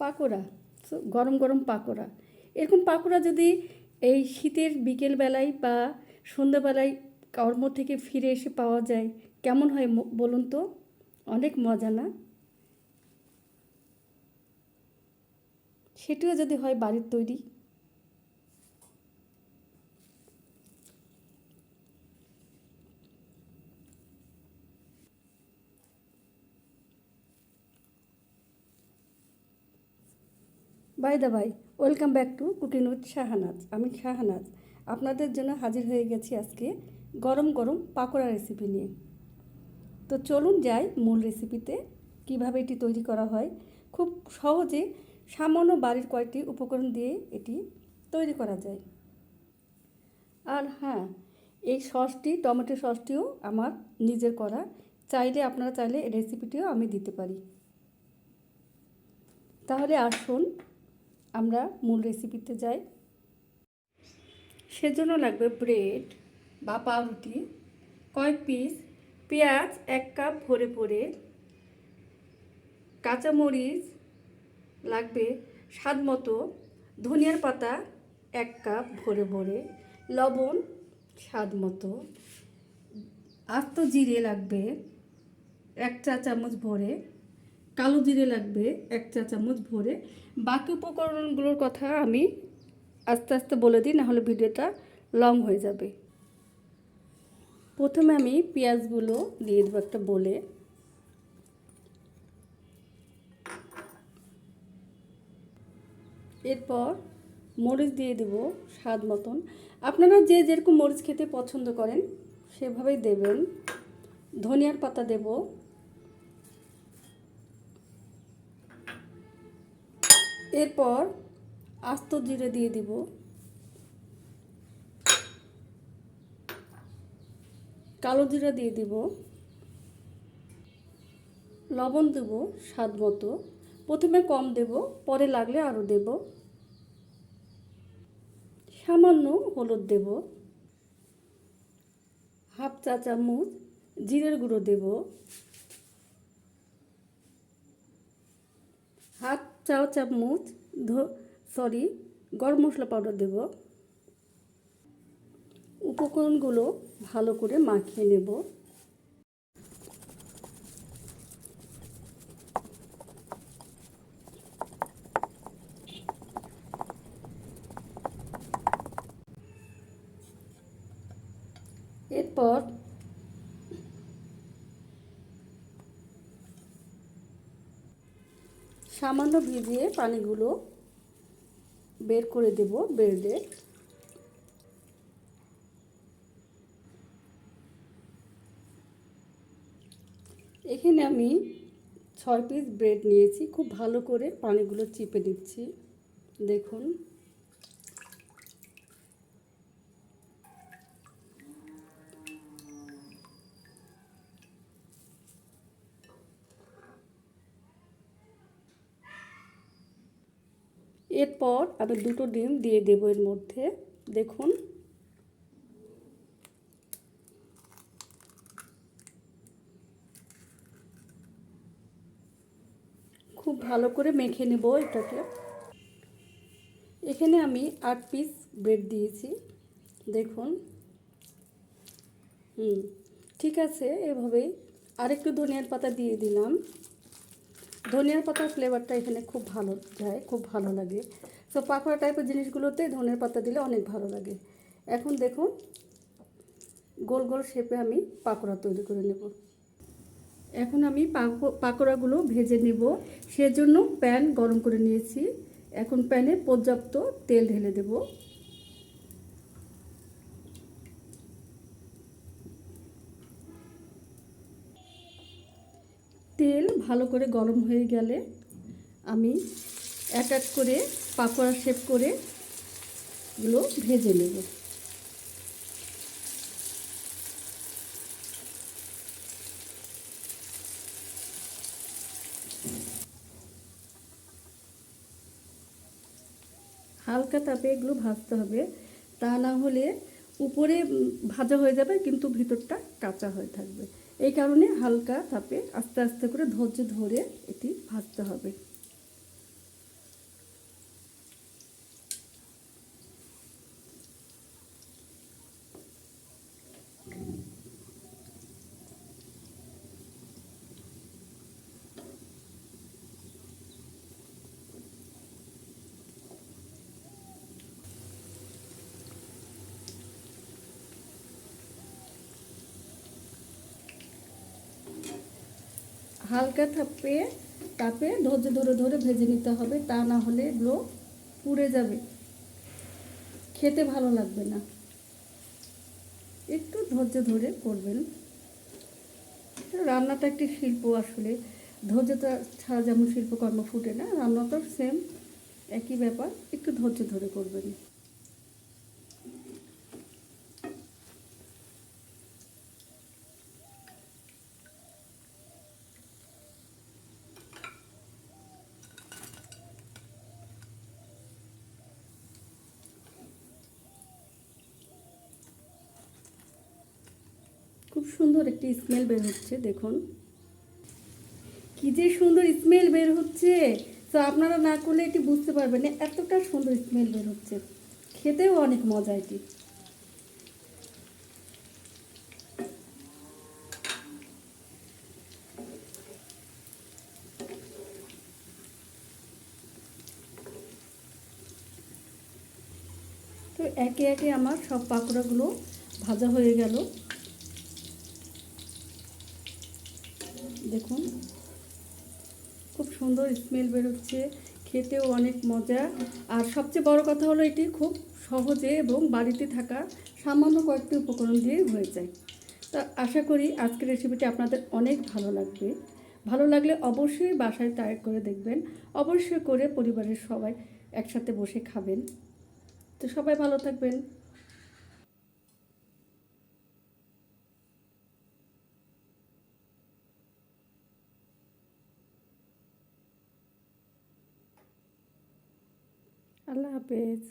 Pakora, so গরম গরম পাকোড়া। এরকম পাকোড়া যদি এই শীতের বিকেলবেলায় বা সন্ধ্যাবেলায় কর্ম থেকে ফিরে এসে পাওয়া যায়, কেমন হয় বলুন তো? অনেক মজা না? সেটিও যদি হয় বাড়ির তৈরি। বাই দা ভাই welcome back to cooking with Shahanaz আমি শাহানাজ। আপনাদের জন্য হাজির হয়ে গেছি আজকে গরম গরম পাকোড়া রেসিপি নিয়ে। তো চলুন যাই মূল রেসিপিতে কীভাবে এটি তৈরি করা হয়। খুব সহজে সামান্য বাড়ির কয়েকটি উপকরণ দিয়ে এটি তৈরি করা যায়। আর হ্যাঁ এই সসটি, টমেটো সসটিও আমার নিজের করা। চাইলে আপনারা চাইলে এই রেসিপিটিও আমি দিতে পারি। তাহলে আসুন আমরা মূল রেসিপিতে যাই। সেজন্য লাগবে ব্রেড বা পাউরুটি, কয়েক পিস পেঁয়াজ এক কাপ ভরে ভরে, কাঁচামরিচ লাগবে স্বাদ মতো, ধনিয়ার পাতা এক কাপ ভরে ভরে, লবণ স্বাদ মতো, আস্ত জিরে লাগবে এক চা চামচ ভরে কালো জিরে লাগবে, এক চা চামচ ভরে। বাকি উপকরণগুলোর কথা আমি আস্তে আস্তে বলে দিই, নাহলে ভিডিওটা লং হয়ে যাবে। প্রথমে আমি পেঁয়াজগুলো দিয়ে দেবো একটা বলে। এরপর মরিচ দিয়ে দেব স্বাদ মতন। আপনারা যে যেরকম মরিচ খেতে পছন্দ করেন, সেভাবেই দেবেন। ধনিয়ার পাতা দেব এরপর আস্ত জিরে দিয়ে দিব। কালো জিরা দিয়ে দিব। লবণ দেব স্বাদ মতো। প্রথমে কম দেব, পরে লাগলে আরও দেব। সামান্য হলুদ দেব। হাফ চা চামচ জিরের গুঁড়ো দেব। হাফ চা চামচ সরি গরম মশলা পাউডার দেব। উপকরণগুলো ভালো করে মাখিয়ে নেব। এরপর সামান্য ভিজিয়ে পানিগুলো বের করে দেব ব্রেডে এখানে আমি ছয় পিস ব্রেড নিয়েছি, খুব ভালো করে পানিগুলো চিপে দিচ্ছি দেখুন। এরপর আমি দুটো ডিম দিয়ে দেবো এর মধ্যে। দেখুন। খুব ভালো করে মেখে নেব এটাকে। এখানে আমি আট পিস ব্রেড দিয়েছি। দেখুন। হুম, ঠিক আছে, এভাবেই। আরেকটু ধনিয়ার পাতা দিয়ে দিলাম। ধনিয়ার পাতার ফ্লেভারটা এখানে খুব ভালো যায়, খুব ভালো লাগে। তো পাকোড়া টাইপের জিনিসগুলোতে ধনিয়ার পাতা দিলে অনেক ভালো লাগে। এখন দেখুন, গোল গোল শেপে আমি পাকোড়া তৈরি করে নেব। এখন আমি পাকো- পাকোড়াগুলো ভেজে নেব। সেজন্য প্যান গরম করে নিয়েছি। এখন প্যানে পর্যাপ্ত তেল ঢেলে দেব তেল ভালো করে গরম হয়ে গেলে আমি এক এক করে পাকোড়া শেপ করে এগুলো ভেজে নেব। হালকা তাপে এগুলো ভাজতে হবে, তা না হলে উপরে ভাজা হয়ে যাবে কিন্তু ভিতরটা কাঁচা হয়ে থাকবে। এই কারণে হালকা তাপে আস্তে আস্তে করে ধৈর্য ধরে এটি ভাজতে হবে। হালকা থাপে, তাপে ধৈর্য ধরে ধরে ভেজে নিতে হবে, তা না হলে এগুলো পুড়ে যাবে। খেতে ভালো লাগবে না। একটু ধৈর্য ধরে করবেন। রান্নাটা একটি শিল্প আসলে। ধৈর্যতা ছাড়া যেমন শিল্পকর্ম ফুটে না, রান্নাটাও সেম একই ব্যাপার। একটু ধৈর্য ধরে করবেন। খুব সুন্দর একটি স্মেল বের হচ্ছে, দেখুন। কি যে সুন্দর স্মেল বের হচ্ছে। তো আপনারা না করলে এটি বুঝতে পারবেন না, এতটা সুন্দর স্মেল বের হচ্ছে। খেতেও অনেক মজা এটি। তো একে একে আমার সব পাকোড়াগুলো ভাজা হয়ে গেল। দেখুন, খুব সুন্দর স্মেল বেরোচ্ছে, খেতেও অনেক মজা। আর সবচেয়ে বড় কথা হলো এটি খুব সহজে এবং বাড়িতে থাকা সামান্য কয়েকটি উপকরণ দিয়ে হয়ে যায়। তা আশা করি আজকের রেসিপিটি আপনাদের অনেক ভালো লাগবে। ভালো লাগলে অবশ্যই বাসায় ট্রাই করে দেখবেন। অবশ্যই করে পরিবারের সবাই একসাথে বসে খাবেন। তো সবাই ভালো থাকবেন। আল্লাহ হাফেজ।